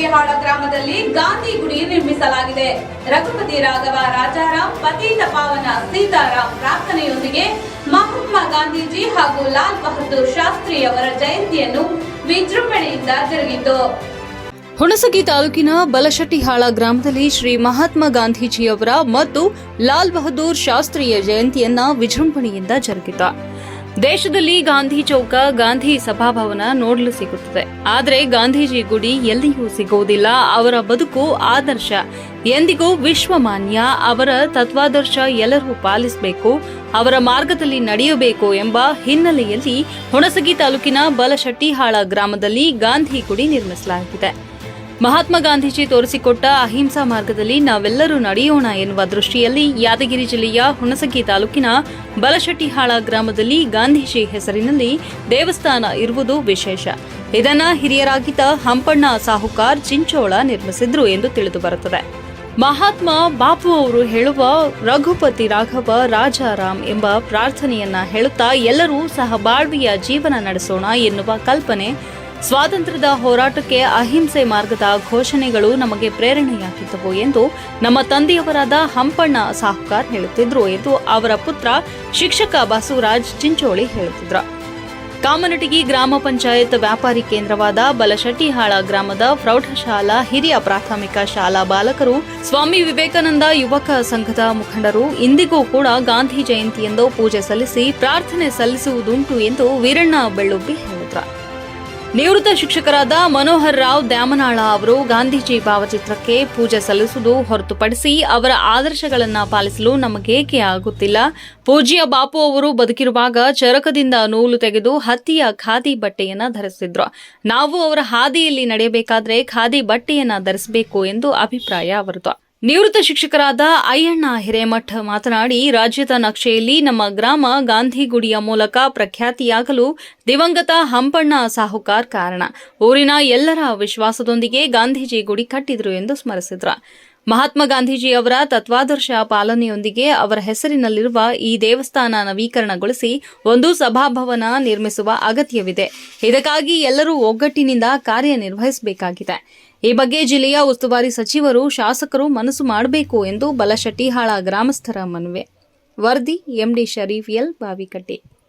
ಬಲಶೆಟ್ಟಿಹಾಳ ಗ್ರಾಮದಲ್ಲಿ ಗಾಂಧಿ ಗುಡಿ ನಿರ್ಮಿಸಲಾಗಿದೆ. ರಘುಪತಿ ರಾಘವ, ರಾಜಾರಾಮ್ ಪತಿ ಪಾವನ, ಸೀತಾರಾಮ್ ಪ್ರಾರ್ಥನೆಯೊಂದಿಗೆ ಮಹಾತ್ಮ ಗಾಂಧೀಜಿ ಹಾಗೂ ಲಾಲ್ ಬಹದ್ದೂರ್ ಶಾಸ್ತ್ರಿ ಅವರ ಜಯಂತಿಯನ್ನು ವಿಜೃಂಭಣೆಯಿಂದ ಜರುಗಿತು. ಹುಣಸಗಿ ತಾಲೂಕಿನ ಬಲಶಟ್ಟಿಹಾಳ ಗ್ರಾಮದಲ್ಲಿ ಶ್ರೀ ಮಹಾತ್ಮ ಗಾಂಧೀಜಿಯವರ ಮತ್ತು ಲಾಲ್ ಬಹದ್ದೂರ್ ಶಾಸ್ತ್ರಿಯ ಜಯಂತಿಯನ್ನ ವಿಜೃಂಭಣೆಯಿಂದ ಜರುಗಿತ. ದೇಶದಲ್ಲಿ ಗಾಂಧಿ ಚೌಕ, ಗಾಂಧಿ ಸಭಾಭವನ ನೋಡಲು ಸಿಗುತ್ತದೆ. ಆದರೆ ಗಾಂಧೀಜಿ ಗುಡಿ ಎಲ್ಲಿಯೂ ಸಿಗುವುದಿಲ್ಲ. ಅವರ ಬದುಕು ಆದರ್ಶ. ಎಂದಿಗೂ ವಿಶ್ವಮಾನ್ಯ. ಅವರ ತತ್ವಾದರ್ಶ ಎಲ್ಲರೂ ಪಾಲಿಸಬೇಕು. ಅವರ ಮಾರ್ಗದಲ್ಲಿ ನಡೆಯಬೇಕು ಎಂಬ ಹಿನ್ನೆಲೆಯಲ್ಲಿ ಹುಣಸಗಿ ತಾಲೂಕಿನ ಬಲಶೆಟ್ಟಿಹಾಳ ಗ್ರಾಮದಲ್ಲಿ ಗಾಂಧಿ ಗುಡಿ ನಿರ್ಮಿಸಲಾಗಿದೆ. ಮಹಾತ್ಮ ಗಾಂಧೀಜಿ ತೋರಿಸಿಕೊಟ್ಟ ಅಹಿಂಸಾ ಮಾರ್ಗದಲ್ಲಿ ನಾವೆಲ್ಲರೂ ನಡೆಯೋಣ ಎನ್ನುವ ದೃಷ್ಟಿಯಲ್ಲಿ ಯಾದಗಿರಿ ಜಿಲ್ಲೆಯ ಹುಣಸಗಿ ತಾಲೂಕಿನ ಬಲಶೆಟ್ಟಿಹಾಳ ಗ್ರಾಮದಲ್ಲಿ ಗಾಂಧೀಜಿ ಹೆಸರಿನಲ್ಲಿ ದೇವಸ್ಥಾನ ಇರುವುದು ವಿಶೇಷ. ಇದನ್ನ ಹಿರಿಯರಾಗಿದ್ದ ಹಂಪಣ್ಣ ಸಾಹುಕಾರ್ ಚಿಂಚೋಳ ನಿರ್ಮಿಸಿದ್ರು ಎಂದು ತಿಳಿದು ಬರುತ್ತದೆ. ಮಹಾತ್ಮ ಬಾಪು ಅವರು ಹೇಳುವ ರಘುಪತಿ ರಾಘವ ರಾಜಾರಾಮ್ ಎಂಬ ಪ್ರಾರ್ಥನೆಯನ್ನ ಹೇಳುತ್ತಾ ಎಲ್ಲರೂ ಸಹ ಸಹಬಾಳ್ವೆಯ ಜೀವನ ನಡೆಸೋಣ ಎನ್ನುವ ಕಲ್ಪನೆ ಸ್ವಾತಂತ್ರ್ಯದ ಹೋರಾಟಕ್ಕೆ ಅಹಿಂಸೆ ಮಾರ್ಗದ ಘೋಷಣೆಗಳು ನಮಗೆ ಪ್ರೇರಣೆಯಾಗಿದ್ದವು ಎಂದು ನಮ್ಮ ತಂದೆಯವರಾದ ಹಂಪಣ್ಣ ಸಾಹುಕಾರ್ ಹೇಳುತ್ತಿದ್ರು ಎಂದು ಅವರ ಪುತ್ರ ಶಿಕ್ಷಕ ಬಸವರಾಜ್ ಚಿಂಚೋಳಿ ಹೇಳುತ್ತಿದ್ರು. ಕಾಮನಟಗಿ ಗ್ರಾಮ ಪಂಚಾಯತ್ ವ್ಯಾಪಾರಿ ಕೇಂದ್ರವಾದ ಬಲಶಟ್ಟಿಹಾಳ ಗ್ರಾಮದ ಪ್ರೌಢಶಾಲಾ, ಹಿರಿಯ ಪ್ರಾಥಮಿಕ ಶಾಲಾ ಬಾಲಕರು, ಸ್ವಾಮಿ ವಿವೇಕಾನಂದ ಯುವಕ ಸಂಘದ ಮುಖಂಡರು, ಇಂದಿಗೂ ಕೂಡ ಗಾಂಧಿ ಜಯಂತಿಯಂದು ಪೂಜೆ ಸಲ್ಲಿಸಿ ಪ್ರಾರ್ಥನೆ ಸಲ್ಲಿಸುವುದುಂಟು ಎಂದು ವೀರಣ್ಣ ಬೆಳ್ಳುಬ್ಬಿ ಹೇಳಿದ್ರು. ನಿವೃತ್ತ ಶಿಕ್ಷಕರಾದ ಮನೋಹರ್ ರಾವ್ ದ್ಯಾಮನಾಳ ಅವರು ಗಾಂಧೀಜಿ ಭಾವಚಿತ್ರಕ್ಕೆ ಪೂಜೆ ಸಲ್ಲಿಸುವುದು ಹೊರತುಪಡಿಸಿ ಅವರ ಆದರ್ಶಗಳನ್ನು ಪಾಲಿಸಲು ನಮಗೇಕೆ ಆಗುತ್ತಿಲ್ಲ? ಪೂಜ್ಯ ಬಾಪು ಅವರು ಬದುಕಿರುವಾಗ ಚರಕದಿಂದ ನೂಲು ತೆಗೆದು ಹತ್ತಿಯ ಖಾದಿ ಬಟ್ಟೆಯನ್ನ ಧರಿಸಿದ್ರು. ನಾವು ಅವರ ಹಾದಿಯಲ್ಲಿ ನಡೆಯಬೇಕಾದ್ರೆ ಖಾದಿ ಬಟ್ಟೆಯನ್ನ ಧರಿಸಬೇಕು ಎಂದು ಅಭಿಪ್ರಾಯ ಅವರದು. ನಿವೃತ್ತ ಶಿಕ್ಷಕರಾದ ಅಯ್ಯಣ್ಣ ಹಿರೇಮಠ್ ಮಾತನಾಡಿ, ರಾಜ್ಯದ ನಕ್ಷೆಯಲ್ಲಿ ನಮ್ಮ ಗ್ರಾಮ ಗಾಂಧಿ ಗುಡಿಯ ಮೂಲಕ ಪ್ರಖ್ಯಾತಿಯಾಗಲು ದಿವಂಗತ ಹಂಪಣ್ಣ ಸಾಹುಕಾರ್ ಕಾರಣ. ಊರಿನ ಎಲ್ಲರ ವಿಶ್ವಾಸದೊಂದಿಗೆ ಗಾಂಧೀಜಿ ಗುಡಿ ಕಟ್ಟಿದ್ರು ಎಂದು ಸ್ಮರಿಸಿದ್ರು. ಮಹಾತ್ಮ ಗಾಂಧೀಜಿ ಅವರ ತತ್ವಾದರ್ಶ ಪಾಲನೆಯೊಂದಿಗೆ ಅವರ ಹೆಸರಿನಲ್ಲಿರುವ ಈ ದೇವಸ್ಥಾನ ನವೀಕರಣಗೊಳಿಸಿ ಒಂದು ಸಭಾಭವನ ನಿರ್ಮಿಸುವ ಅಗತ್ಯವಿದೆ. ಇದಕ್ಕಾಗಿ ಎಲ್ಲರೂ ಒಗ್ಗಟ್ಟಿನಿಂದ ಕಾರ್ಯನಿರ್ವಹಿಸಬೇಕಾಗಿದೆ. ಈ ಬಗ್ಗೆ ಜಿಲ್ಲೆಯ ಉಸ್ತುವಾರಿ ಸಚಿವರು ಶಾಸಕರು ಮನಸ್ಸು ಮಾಡಬೇಕು ಎಂದು ಬಲಶಟ್ಟಿಹಾಳ ಗ್ರಾಮಸ್ಥರ ಮನವಿ. ವರದಿ ಎಂಡಿ ಶರೀಫ್ ಎಲ್ ಬಾವಿಕಟ್ಟೆ.